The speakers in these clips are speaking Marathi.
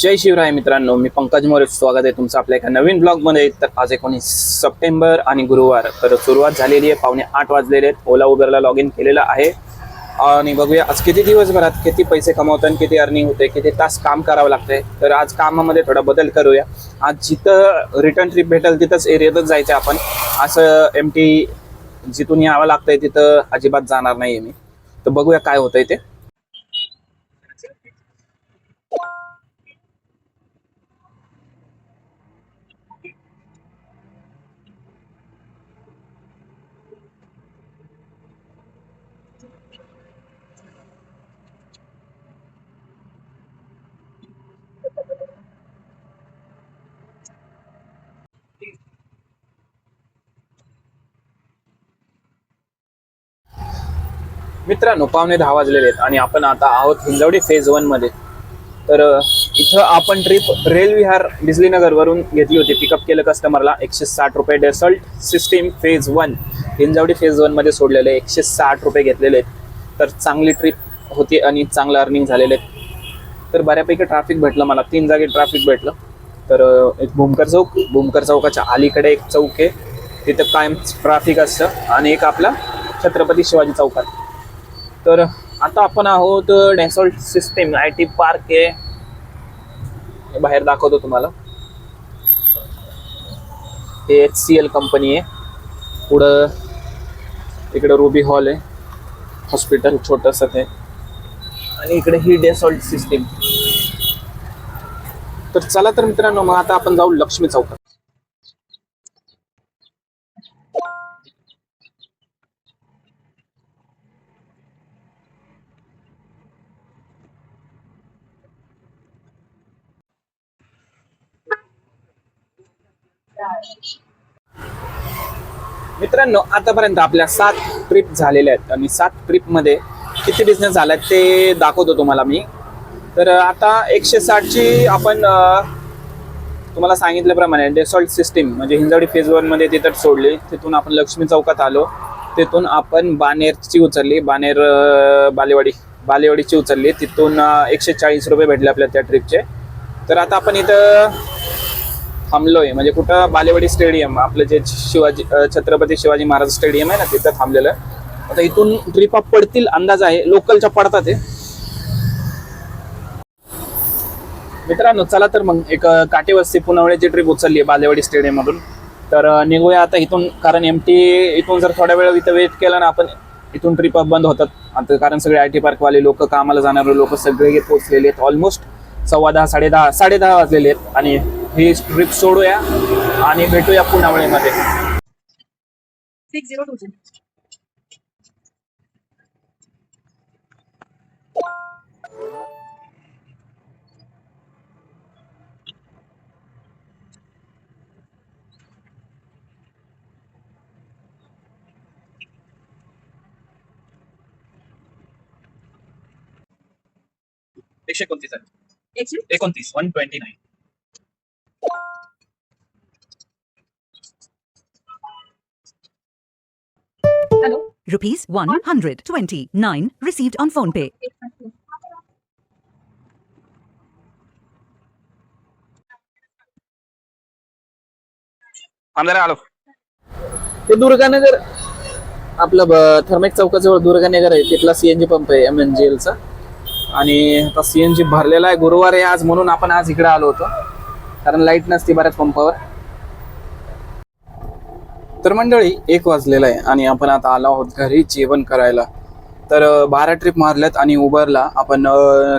जय शिवराय मित्रांनो मी पंकज मोरे स्वागत आहे तुमचं आपल्या एका नवीन ब्लॉगमध्ये. तर आज एकोणीस सप्टेंबर आणि गुरुवार तर सुरुवात झालेली आहे पावणे आठ वाजलेले आहेत. ओला उबरला लॉग इन केलेलं आहे. आणि बघूया आज किती दिवसभरात किती पैसे कमवतात किती अर्निंग होते किती तास काम करावं लागतंय. तर आज कामामध्ये थोडा बदल करूया. आज जिथं रिटर्न ट्रिप भेटेल तिथंच एरियातच जायचं आपण. असं एम टी जिथून यावं लागतंय तिथं अजिबात जाणार नाही मी. तर बघूया काय होतंय ते. मित्रांनो पावणे दहा वाजलेले आहेत आणि आपण आता आहोत हिंजवडी फेज वनमध्ये. तर इथं आपण ट्रिप रेल विहार बिजलीनगर वरून घेतली होती. पिकअप केलं कस्टमरला एकशे साठ रुपये Dassault system phase one Hinjawadi phase वनमध्ये सोडलेले एकशे साठ रुपये घेतलेले आहेत. तर चांगली ट्रिप होती आणि चांगलं अर्निंग झालेले आहेत. तर बऱ्यापैकी ट्रॅफिक भेटलं मला. तीन जागी ट्रॅफिक भेटलं. तर एक भूमकर चौक. भूमकर चौकाच्या अलीकडे एक चौक आहे. तिथं कायम ट्रॅफिक असतं. आणि एक आपला छत्रपती शिवाजी चौकात. तर आता आपण आहोत Dassault system I T park आहे हे. बाहेर दाखवतो तुम्हाला. हे एच सी एल कंपनी आहे. पुढं इकडं रुबी हॉल आहे. हॉस्पिटल छोटंसं ते. आणि इकडे ही डेसॉल्ट सिस्टीम तर चला तर मित्रांनो मग आता आपण जाऊ लक्ष्मी चौकात. मित्रांनो आतापर्यंत आपल्या सात ट्रिप झालेल्या आहेत आणि सात ट्रिपमध्ये किती बिझनेस झालाय ते दाखवतो तुम्हाला मी. तर आता एकशे साठची आपण तुम्हाला सांगितल्याप्रमाणे डेसॉल्ट सिस्टीम म्हणजे हिंजवडी फेजमध्ये तिथं सोडली. तिथून आपण लक्ष्मी चौकात आलो. तिथून आपण बानेरची उचलली. बानेर बालेवाडी बालेवाडीची उचलली. तिथून एकशे चाळीस रुपये भेटले आपल्याला त्या ट्रिपचे तर आता आपण इथं थांबलोय. म्हणजे कुठं बालेवाडी स्टेडियम आपलं जे शिवाजी छत्रपती शिवाजी महाराज स्टेडियम आहे ना तिथं थांबलेलं. आहे. आता इथून ट्रिपा पडतील अंदाज आहे. लोकलच्या पडतात ते. मित्रांनो चला तर मग एक काटेवस्ती पुनावळीची ट्रिप उचलली आहे बालेवाडी स्टेडियम मधून तर निघूया आता इथून कारण एम टी इथून जर थोड्या वेळ इथं वेट केला ना आपण इथून ट्रिप बंद होतात. आता कारण सगळे आय टी पार्कवाले लोक कामाला जाणारे लोक सगळे पोहोचलेले आहेत. ऑलमोस्ट सव्वा दहा साडे दहा साडे दहा वाजलेले आहेत. आणि ही ट्रिप सोडूया आणि भेटूया पुनावळीमध्ये zero. एकशे एकोणतीस आहे. एकोणतीस one twenty nine Rupees 129 received on PhonePe. आमदार आलो. ते दुर्गानगर आपलं ब- थर्मेक चौकाजवळ दुर्गानगर आहे. तिथला सीएनजी पंप आहे एम एन जी एलचा आणि आता सीएनजी भरलेला आहे. गुरुवार आहे आज म्हणून आपण आज इकडे आलो होतो. कारण लाइट नसते बऱ्याच पंपावर तर मंडळी एक वाजलेला आहे आणि आपण आता आलो आहोत घरी जेवण करायला. तर बारा ट्रिप मारल्यात आणि उबरला. आपण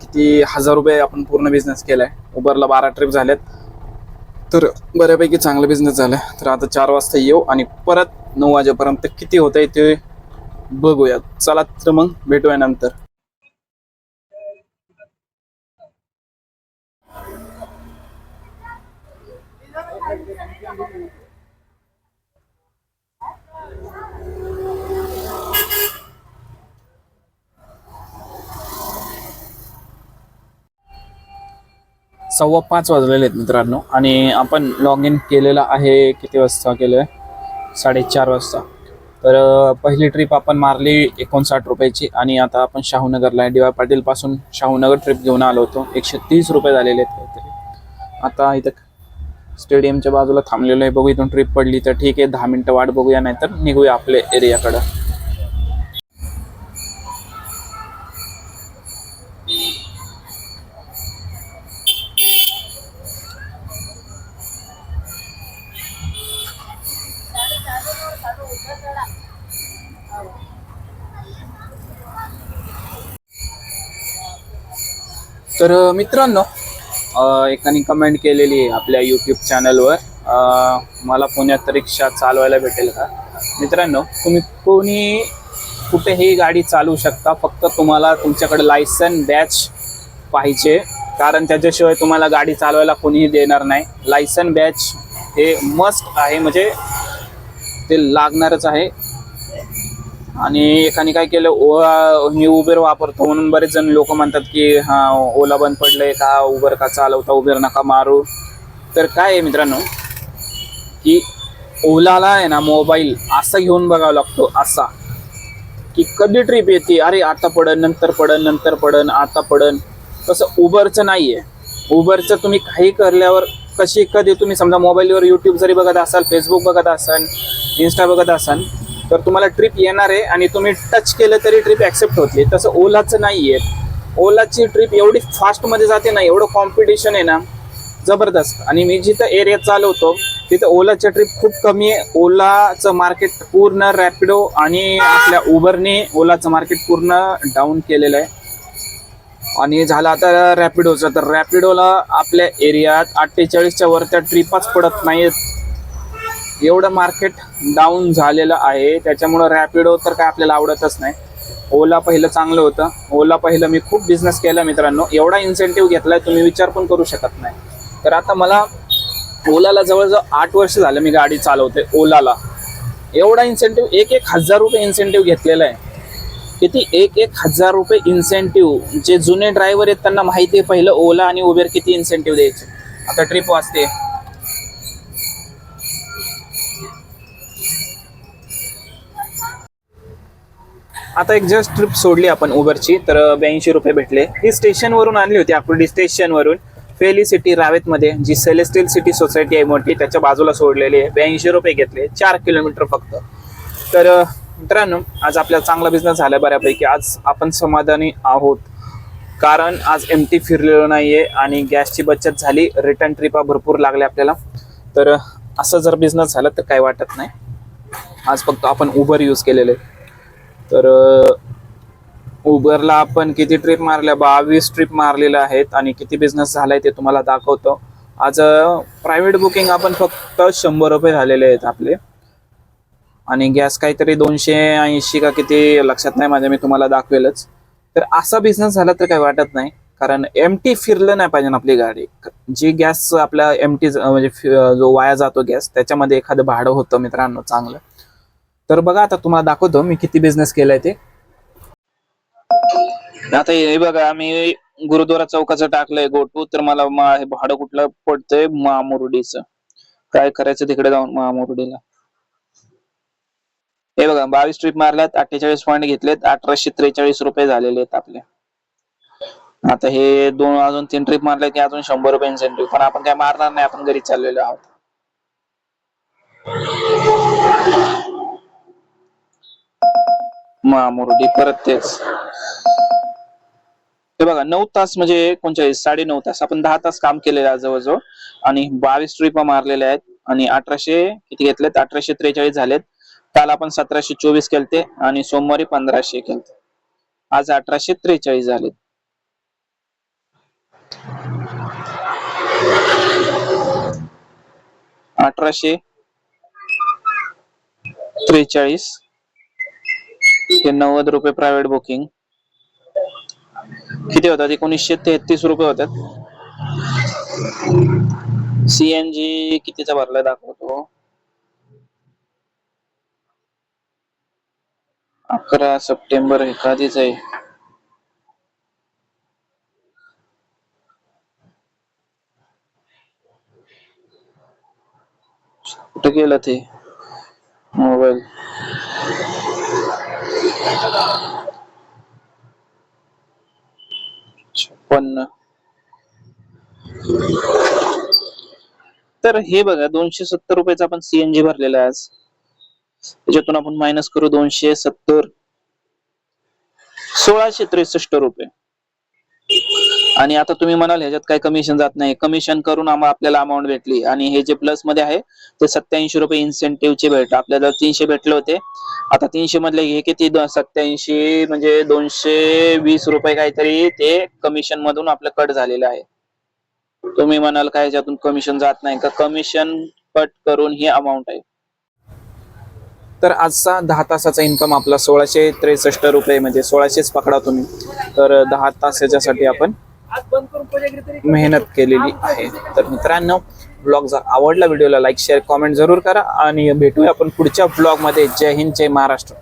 किती हजार रुपये आपण पूर्ण बिझनेस केला आहे उबरला बारा ट्रिप झाल्यात. तर बऱ्यापैकी चांगला बिझनेस झाला तर आता चार वाजता येऊ आणि परत नऊ वाजेपर्यंत किती होत आहे ते बघूया चला तर मग भेटूया नंतर. सव्वा पाच वाजलेले आहेत मित्रांनो. आणि आपण लॉग इन केलेलं आहे किती वाजता केलं आहे साडेचार वाजता. तर पहिली ट्रिप आपण मारली एकोणसाठ रुपयाची आणि आता आपण शाहूनगरला डी वाय पाटीलपासून शाहूनगर ट्रिप घेऊन आलो होतो. एकशे तीस रुपये झालेले आहेत काहीतरी. आता इथं स्टेडियमच्या बाजूला थांबलेलो आहे. बघू इथून ट्रिप पडली तर ठीक आहे. दहा मिनटं वाट बघूया नाहीतर निघूया आपल्या एरियाकडं तर मित्रांनो एकाने कमेंट केलेली आहे आपल्या यूट्यूब चॅनलवर मला पुण्यात रिक्षा चालवायला भेटेल का? मित्रांनो तुम्ही कोणी कुठेही गाडी चालवू शकता फक्त तुम्हाला तुमच्याकडे लायसन बॅच पाहिजे. कारण त्याच्याशिवाय तुम्हाला गाडी चालवायला कोणीही देणार नाही. लायसन बॅच हे मस्ट आहे म्हणजे ते लागणारच आहे. आणि एकाने काय केलं ओला मी उबेर वापरतो म्हणून बरेच जण लोक म्हणतात की हा ओला बंद पडलंय का उबर का चालवता उबेर नका मारू. तर काय आहे मित्रांनो की ओलाला आहे ना मोबाईल असा घेऊन बघावा लागतो असा. की कधी ट्रिप येते अरे आता पडन नंतर पडन नंतर पडन आता पडन. तसं उबरचं नाही आहे उबरचं तुम्ही काही करल्यावर कशी कधी तुम्ही समजा मोबाईलवर यूट्यूब जरी बघत असाल फेसबुक बघत असाल इन्स्टा बघत असाल तर तुम्हाला ट्रिप येणार आहे आणि तुम्ही टच केलं तरी ट्रिप ॲक्सेप्ट होते तसं ओलाचं नाही आहे ओलाची ट्रिप एवढी फास्टमध्ये जाते ना एवढं कॉम्पिटिशन आहे ना जबरदस्त. आणि मी जिथं एरियात चालवतो तिथं ओलाच्या ट्रिप खूप कमी आहे. ओलाचं मार्केट पूर्ण रॅपिडो आणि आपल्या उबरने ओलाचं मार्केट पूर्ण डाऊन केलेलं आहे. आणि झालं आता रॅपिडोचं तर रॅपिडोला आपल्या एरियात अठ्ठेचाळीसच्या वर त्या ट्रिपच पडत नाहीत एवढं मार्केट डाऊन झालेलं आहे. त्याच्यामुळं रॅपिडो तर काय आपल्याला आवडतच नाही. ओला पहिलं चांगलं होतं. ओला पहिलं मी खूप बिझनेस केला मित्रांनो. एवढा इन्सेंटिव्ह आहे तुम्ही विचार पण करू शकत नाही. तर आता मला ओलाला जवळजवळ आठ वर्ष झालं मी गाडी चालवते ओलाला एवढा इन्सेंटिव्ह एक एक हजार रुपये इन्सेंटिव्ह घेतलेला आहे. किती? एक एक हजार रुपये इन्सेंटिव्ह जे जुने ड्रायव्हर आहेत त्यांना माहिती आहे पहिलं ओला आणि उबेर किती इन्सेंटिव्ह द्यायचे. आता ट्रिप वाचते. आता एक जस्ट ट्रिप सोडली आपण उबरची तर ब्याऐंशी रुपये भेटले. ही स्टेशनवरून आणली होती आकुर्डी स्टेशनवरून. फेली सिटी रावेतमध्ये जी सेलेस्टियल सिटी सोसायटी आहे मोठी त्याच्या बाजूला सोडलेली आहे. ब्याऐंशी रुपये घेतले चार किलोमीटर फक्त. तर मित्रांनो आज आपल्याला चांगला बिझनेस झाला बऱ्यापैकी. आज आपण समाधानी आहोत. कारण आज एम टी फिरलेलो आहे आणि गॅसची बचत झाली रिटर्न ट्रिपा भरपूर लागल्या आपल्याला. तर असं जर बिझनेस झाला तर काही वाटत नाही. आज फक्त आपण उबर यूज केलेले तर उबरला आपण किती ट्रिप मारल्या? बावीस ट्रिप मारलेल्या आहेत आणि किती बिझनेस झालाय ते तुम्हाला दाखवतो. आज प्रायव्हेट बुकिंग आपण फक्त शंभर रुपये झालेले आहेत आपले. आणि गॅस काहीतरी दोनशे ऐंशी का किती लक्षात नाही माझ्या मी तुम्हाला दाखवेलच. तर असा बिझनेस झाला तर काही वाटत नाही. कारण एम टी फिरलं नाही पाहिजे आपली गाडी. जी गॅस आपल्या एम टी म्हणजे जो वाया जातो गॅस त्याच्यामध्ये एखादं भाडं होतं मित्रांनो चांगलं. तर बघा आता तुम्हाला दाखवतो मी किती बिझनेस केलाय ते. आता हे बघा मी गुरुद्वारा चौकाचं टाकलंय गोटू तर मला मा- हे भाडं कुठलं पडतंय? महामुरुडीचं. काय करायचं तिकडे जाऊन महामुरडीला? हे बघा बावीस ट्रिप मारल्यात अठ्ठेचाळीस पॉईंट घेतलेत अठराशे त्रेचाळीस रुपये झालेले आहेत आपले. आता हे दोन अजून तीन ट्रिप मारले की अजून शंभर रुपये इन्सेंटिव्ह पण आपण काय मारणार नाही आपण घरी चाललेलो आहोत. महामुरुडी परत तेच. हे बघा नऊ तास म्हणजे एकोणचाळीस साडे नऊ तास. आपण दहा तास काम केलेलं आहे जवळजवळ. आणि बावीस ट्रिपा मारलेल्या आहेत. आणि अठराशे किती घेतलेत? अठराशे त्रेचाळीस झालेत. काल आपण सतराशे चोवीस केलते. आणि सोमवारी पंधराशे केलते. आज अठराशे त्रेचाळीस झालेत. अठराशे त्रेचाळीस. हे नव्वद रुपये प्रायव्हेट बुकिंग किती होतात एकोणीसशे तेहतीस रुपये होतात सीएनजी कितीचा भरला दाखवतो. अकरा सप्टेंबर हे कधीच आहे. कुठे गेलं ते? मोबाईल. छप्पन्न तर हे बघा दोनशे सत्तर रुपयाचा आपण सीएनजी भरलेला आहे आज. त्याच्यातून आपण मायनस करू दोनशे सत्तर. सोळाशे त्रेसष्ट रुपये. आणि आता तुम्ही म्हणाल ह्याच्यात काही कमिशन जात नाही. कमिशन करून आपल्याला अमाऊंट भेटली. आणि हे जे प्लसमध्ये आहे ते सत्याऐंशी रुपये इन्सेंटिव्हचे भेट. आपल्याला तीनशे भेटले होते. आता तीनशे मधले हे किती? सत्याऐंशी म्हणजे दोनशे वीस रुपये काहीतरी ते कमिशन मधून आपलं कट झालेलं आहे. तुम्ही म्हणाल काय ह्याच्यातून कमिशन जात नाही का? कमिशन कट करून ही अमाऊंट आहे. तर आजचा दहा तासाचा इन्कम आपला सोळाशे त्रेसष्ट रुपये म्हणजे सोळाशेच पकडा तुम्ही. तर दहा तासाच्यासाठी आपण मेहनत केलेली आहे. तर मित्रांनो ब्लॉग जर आवडला व्हिडिओला लाईक शेअर कॉमेंट जरूर करा आणि भेटूया आपण पुढच्या ब्लॉगमध्ये. जय हिंद जय महाराष्ट्र.